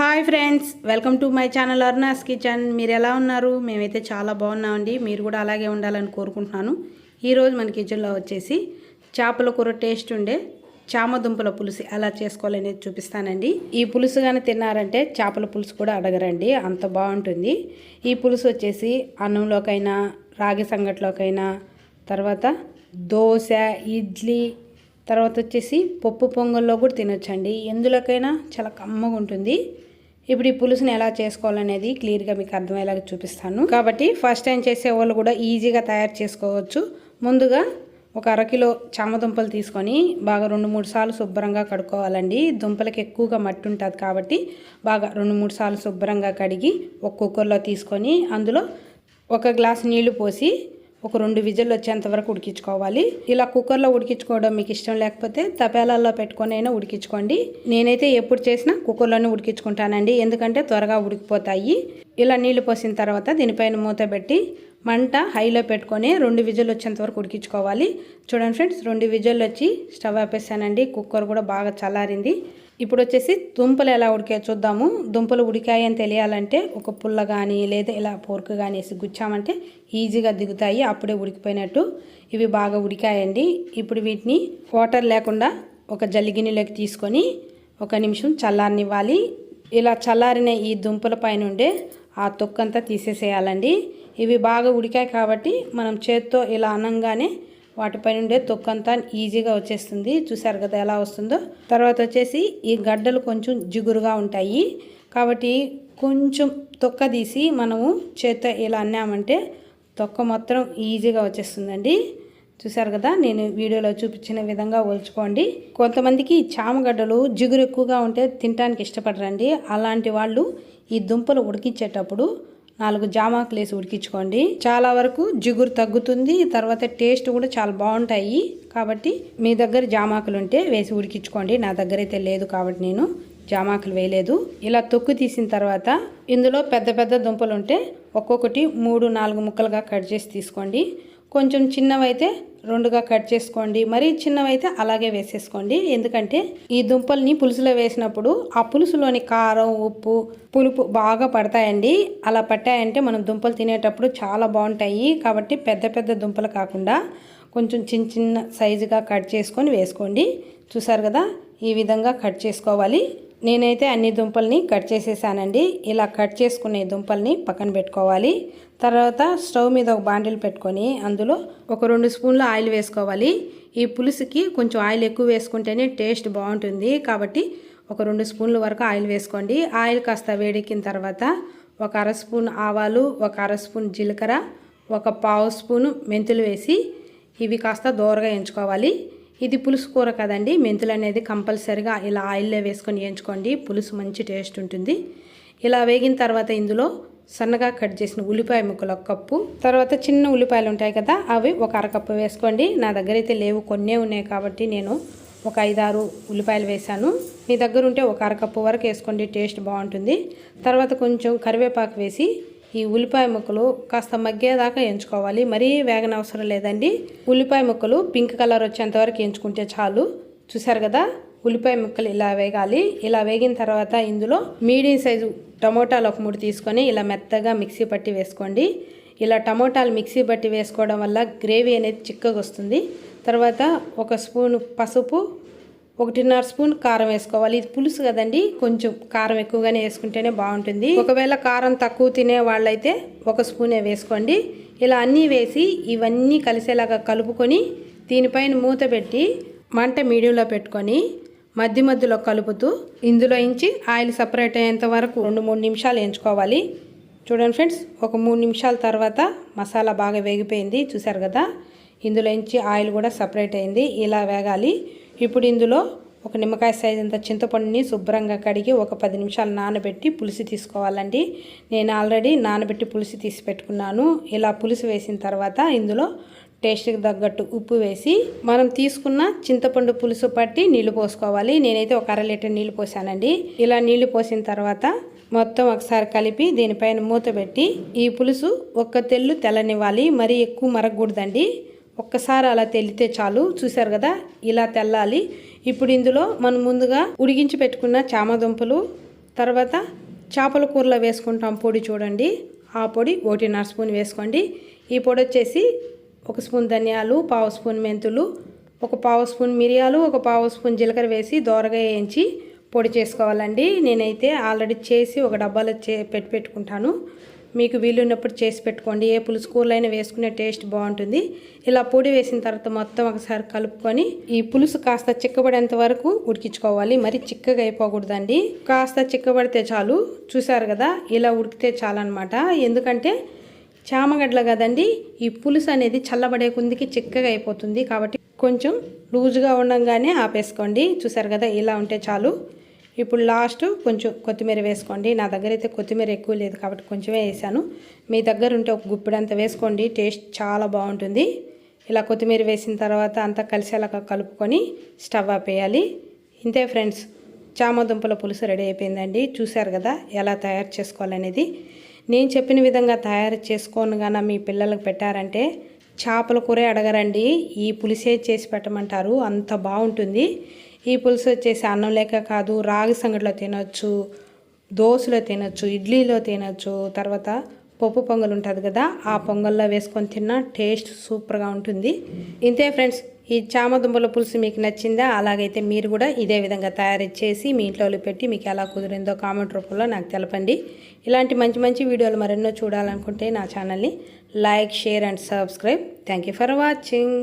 Hi friends welcome to my channel Aruna's kitchen. మీరు ఎలా ఉన్నారు? మేమైతే చాలా బాగున్నామండి. మీరు కూడా అలాగే ఉండాలని కోరుకుంటున్నాను. ఈరోజు మన కిచెన్లో వచ్చేసి చేపల కూర టేస్ట్ ఉండే చామదుంపల పులుసు ఎలా చేసుకోవాలనేది చూపిస్తానండి. ఈ పులుసు కానీ తిన్నారంటే చేపల పులుసు కూడా అడగరండి. అంత బాగుంటుంది. ఈ పులుసు వచ్చేసి అన్నంలోకైనా రాగి సంగట్లోకైనా తర్వాత దోశ ఇడ్లీ తర్వాత వచ్చేసి పప్పు పొంగల్లో కూడా తినొచ్చండి. ఎందులోకైనా చాలా కమ్మగా ఉంటుంది ఇప్పుడు ఈ పులుసుని ఎలా చేసుకోవాలనేది క్లియర్గా మీకు అర్థమయ్యేలాగా చూపిస్తాను. కాబట్టి ఫస్ట్ టైం చేసే వాళ్ళు కూడా ఈజీగా తయారు చేసుకోవచ్చు. ముందుగా ఒక అరకిలో చామదుంపలు తీసుకొని బాగా రెండు మూడు సార్లు శుభ్రంగా కడుక్కోవాలండి. దుంపలకి ఎక్కువగా మట్టి ఉంటుంది కాబట్టి బాగా రెండు మూడు సార్లు శుభ్రంగా కడిగి ఒక కుక్కర్లో తీసుకొని అందులో ఒక గ్లాస్ నీళ్ళు పోసి ఒక రెండు విజిల్లు వచ్చేంత వరకు ఉడికించుకోవాలి. ఇలా కుక్కర్లో ఉడికించుకోవడం మీకు ఇష్టం లేకపోతే తపేలాల్లో పెట్టుకొని అయినా ఉడికించుకోండి. నేనైతే ఎప్పుడు చేసినా కుక్కర్లోనే ఉడికించుకుంటానండి. ఎందుకంటే త్వరగా ఉడికిపోతాయి. ఇలా నీళ్ళు పోసిన తర్వాత దీనిపైన మూత పెట్టి మంట హైలో పెట్టుకొని రెండు విజిల్లు వచ్చేంత వరకు ఉడికించుకోవాలి. చూడండి ఫ్రెండ్స్ రెండు విజిల్ వచ్చి స్టవ్ ఆపేసానండి. కుక్కర్ కూడా బాగా చల్లారింది. ఇప్పుడు వచ్చేసి దుంపలు ఎలా ఉడికాయో చూద్దాము. దుంపలు ఉడికాయని తెలియాలంటే ఒక పుల్ల కానీ లేదా ఇలా పోర్కు కానీ వేసి గుచ్చామంటే ఈజీగా దిగుతాయి అప్పుడే ఉడికిపోయినట్టు. ఇవి బాగా ఉడికాయండి. ఇప్పుడు వీటిని వాటర్ లేకుండా ఒక జల్లిగిన్నెలోకి తీసుకొని ఒక నిమిషం చల్లారనివ్వాలి. ఇలా చల్లారిన ఈ దుంపల పైనుండే ఆ తొక్కంతా తీసేసేయాలండి. ఇవి బాగా ఉడికాయి కాబట్టి మనం చేత్తో ఇలా అనంగానే వాటిపై ఉండే తొక్కంతా ఈజీగా వచ్చేస్తుంది. చూసారు కదా ఎలా వస్తుందో? తర్వాత వచ్చేసి ఈ గడ్డలు కొంచెం జిగురుగా ఉంటాయి. కాబట్టి కొంచెం తొక్క తీసి మనము చేత్తో ఇలా అన్నామంటే తొక్క మొత్తం ఈజీగా వచ్చేస్తుందండి. చూసారు కదా? నేను వీడియోలో చూపించిన విధంగా ఒలుచుకోండి. కొంతమందికి చామగడ్డలు జిగురు ఎక్కువగా ఉంటే తినడానికి ఇష్టపడరండి. అలాంటి వాళ్ళు ఈ దుంపలు ఉడికించేటప్పుడు నాలుగు జామాకులు వేసి ఉడికించుకోండి. చాలా వరకు జిగురు తగ్గుతుంది తర్వాత టేస్ట్ కూడా చాలా బాగుంటాయి. కాబట్టి మీ దగ్గర జామాకులు ఉంటే వేసి ఉడికించుకోండి. నా దగ్గర అయితే లేదు కాబట్టి నేను జామాకులు వేయలేదు. ఇలా తొక్కు తీసిన తర్వాత ఇందులో పెద్ద పెద్ద దుంపలు ఉంటే ఒక్కొక్కటి మూడు నాలుగు ముక్కలుగా కట్ చేసి తీసుకోండి. కొంచెం చిన్నవైతే రెండుగా కట్ చేసుకోండి మరీ చిన్నవైతే అలాగే వేసేసుకోండి. ఎందుకంటే ఈ దుంపల్ని పులుసులో వేసినప్పుడు ఆ పులుసులోని కారం ఉప్పు పులుపు బాగా పడతాయండి. అలా పట్టాయంటే మనం దుంపలు తినేటప్పుడు చాలా బాగుంటాయి. కాబట్టి పెద్ద పెద్ద దుంపలు కాకుండా కొంచెం చిన్న చిన్న సైజుగా కట్ చేసుకొని వేసుకోండి. చూసారు కదా? ఈ విధంగా కట్ చేసుకోవాలి. నేనైతే అన్ని దుంపల్ని కట్ చేసేసానండి. ఇలా కట్ చేసుకునే దుంపల్ని పక్కన పెట్టుకోవాలి. తర్వాత స్టవ్ మీద ఒక బాండిల్ పెట్టుకొని అందులో ఒక రెండు స్పూన్ల ఆయిల్ వేసుకోవాలి. ఈ పులుసుకి కొంచెం ఆయిల్ ఎక్కువ వేసుకుంటేనే టేస్ట్ బాగుంటుంది. కాబట్టి ఒక రెండు స్పూన్ల వరకు ఆయిల్ వేసుకోండి. ఆయిల్ కాస్త వేడెక్కిన తర్వాత ఒక అర స్పూన్ ఆవాలు ఒక అర స్పూన్ జీలకర్ర ఒక పావు స్పూను మెంతులు వేసి ఇవి కాస్త దోరగా ఎంచుకోవాలి. ఇది పులుసు కూర కదండి. మెంతులు అనేది కంపల్సరిగా ఇలా ఆయిల్లో వేసుకొని వేయించుకోండి. పులుసు మంచి టేస్ట్ ఉంటుంది. ఇలా వేగిన తర్వాత ఇందులో సన్నగా కట్ చేసిన ఉల్లిపాయ ముక్కలు ఒక కప్పు. తర్వాత చిన్న ఉల్లిపాయలు ఉంటాయి కదా అవి ఒక అరకప్పు వేసుకోండి. నా దగ్గర అయితే లేవు కొన్నే ఉన్నాయి కాబట్టి నేను ఒక ఐదారు ఉల్లిపాయలు వేశాను. మీ దగ్గర ఉంటే ఒక అరకప్పు వరకు వేసుకోండి టేస్ట్ బాగుంటుంది. తర్వాత కొంచెం కరివేపాకు వేసి ఈ ఉల్లిపాయ ముక్కలు కాస్త మగ్గేదాకా ఎంచుకోవాలి. మరీ వేగన అవసరం లేదండి. ఉల్లిపాయ ముక్కలు పింక్ కలర్ వచ్చేంతవరకు ఎంచుకుంటే చాలు. చూసారు కదా? ఉల్లిపాయ ముక్కలు ఇలా వేగాలి. ఇలా వేగిన తర్వాత ఇందులో మీడియం సైజు టమోటాలు ఒక మూడు తీసుకొని ఇలా మెత్తగా మిక్సీ పట్టి వేసుకోండి. ఇలా టమోటాలు మిక్సీ పట్టి వేసుకోవడం వల్ల గ్రేవీ అనేది చిక్కగా వస్తుంది. తర్వాత ఒక స్పూను పసుపు ఒకటిన్నర స్పూన్ కారం వేసుకోవాలి. ఇది పులుసు కదండి కొంచెం కారం ఎక్కువగానే వేసుకుంటేనే బాగుంటుంది. ఒకవేళ కారం తక్కువ తినే వాళ్ళైతే ఒక స్పూనే వేసుకోండి. ఇలా అన్నీ వేసి ఇవన్నీ కలిసేలాగా కలుపుకొని దీనిపైన మూత పెట్టి మంట మీడియంలో పెట్టుకొని మధ్య మధ్యలో కలుపుతూ ఇందులో ఇంచి ఆయిల్ సపరేట్ అయ్యేంత వరకు రెండు మూడు నిమిషాలు వేయించుకోవాలి. చూడండి ఫ్రెండ్స్ ఒక మూడు నిమిషాల తర్వాత మసాలా బాగా వేగిపోయింది. చూసారు కదా? ఇందులో ఇంచి ఆయిల్ కూడా సపరేట్ అయింది. ఇలా వేగాలి. ఇప్పుడు ఇందులో ఒక నిమ్మకాయ సైజ్ అంత చింతపండుని శుభ్రంగా కడిగి ఒక పది నిమిషాలు నానబెట్టి పులుసు తీసుకోవాలండి. నేను ఆల్రెడీ నానబెట్టి పులుసు తీసి పెట్టుకున్నాను. ఇలా పులుసు వేసిన తర్వాత ఇందులో టేస్ట్కి తగ్గట్టు ఉప్పు వేసి మనం తీసుకున్న చింతపండు పులుసు పట్టి నీళ్ళు పోసుకోవాలి. నేనైతే ఒక అర లీటర్ నీళ్ళు పోసానండి. ఇలా నీళ్ళు పోసిన తర్వాత మొత్తం ఒకసారి కలిపి దీనిపైన మూత పెట్టి ఈ పులుసు ఒక్క తెల్లు తెల్లనివ్వాలి. మరీ ఎక్కువ మరగకూడదండి. ఒక్కసారి అలా తెల్లితే చాలు. చూసారు కదా? ఇలా తెల్లాలి. ఇప్పుడు ఇందులో మనం ముందుగా ఉడిగించి పెట్టుకున్న చామదుంపలు తర్వాత చేపల కూరలో వేసుకుంటాం పొడి చూడండి. ఆ పొడి ఒకటిన్నర స్పూన్ వేసుకోండి. ఈ పొడి వచ్చేసి ఒక స్పూన్ ధనియాలు పావు స్పూన్ మెంతులు ఒక పావు స్పూన్ మిరియాలు ఒక పావు స్పూన్ జీలకర్ర వేసి దోరగా వేయించి పొడి చేసుకోవాలండి. నేనైతే ఆల్రెడీ చేసి ఒక డబ్బాలో చే పెట్టి పెట్టుకుంటాను. మీకు వీలున్నప్పుడు చేసి పెట్టుకోండి. ఏ పులుసు కూరలైనా వేసుకునే టేస్ట్ బాగుంటుంది. ఇలా పొడి వేసిన తర్వాత మొత్తం ఒకసారి కలుపుకొని ఈ పులుసు కాస్త చిక్కబడేంత వరకు ఉడికించుకోవాలి. మరి చిక్కగా అయిపోకూడదండి. కాస్త చిక్కబడితే చాలు. చూసారు కదా? ఇలా ఉడికితే చాలన్నమాట. ఎందుకంటే చామగడ్డలు కదండి ఈ పులుసు అనేది చల్లబడే కుందికి చిక్కగా అయిపోతుంది. కాబట్టి కొంచెం లూజుగా ఉండగానే ఆపేసుకోండి. చూసారు కదా? ఇలా ఉంటే చాలు. ఇప్పుడు లాస్ట్ కొంచెం కొత్తిమీర వేసుకోండి. నా దగ్గర అయితే కొత్తిమీర ఎక్కువ లేదు కాబట్టి కొంచెమే వేసాను. మీ దగ్గర ఉంటే ఒక గుప్పిడంత వేసుకోండి. టేస్ట్ చాలా బాగుంటుంది. ఇలా కొత్తిమీర వేసిన తర్వాత అంతా కలిసేలాగా కలుపుకొని స్టవ్ ఆపేయాలి. ఇంతే ఫ్రెండ్స్ చామదుంపల పులుసు రెడీ అయిపోయిందండి. చూశారు కదా ఎలా తయారు చేసుకోవాలనేది. నేను చెప్పిన విధంగా తయారు చేసుకోనుగాన మీ పిల్లలకు పెట్టారంటే చేపల కూరే అడగరండి. ఈ పులిసే చేసి పెట్టమంటారు. అంత బాగుంటుంది. ఈ పులుసు వచ్చేసి అన్నం లేక కాదు రాగి సంగటిలో తినొచ్చు దోశలో తినొచ్చు ఇడ్లీలో తినొచ్చు తర్వాత పప్పు పొంగల్ ఉంటుంది కదా ఆ పొంగల్లో వేసుకొని తిన్నా టేస్ట్ సూపర్గా ఉంటుంది. ఇంతే ఫ్రెండ్స్ ఈ చామదుంపల పులుసు మీకు నచ్చిందా? అలాగైతే మీరు కూడా ఇదే విధంగా తయారు చేసి మీ ఇంట్లో పెట్టి మీకు ఎలా కుదిరిందో కామెంట్ రూపంలో నాకు తెలపండి. ఇలాంటి మంచి మంచి వీడియోలు మరెన్నో చూడాలనుకుంటే నా ఛానల్ని like share and subscribe. Thank you for watching.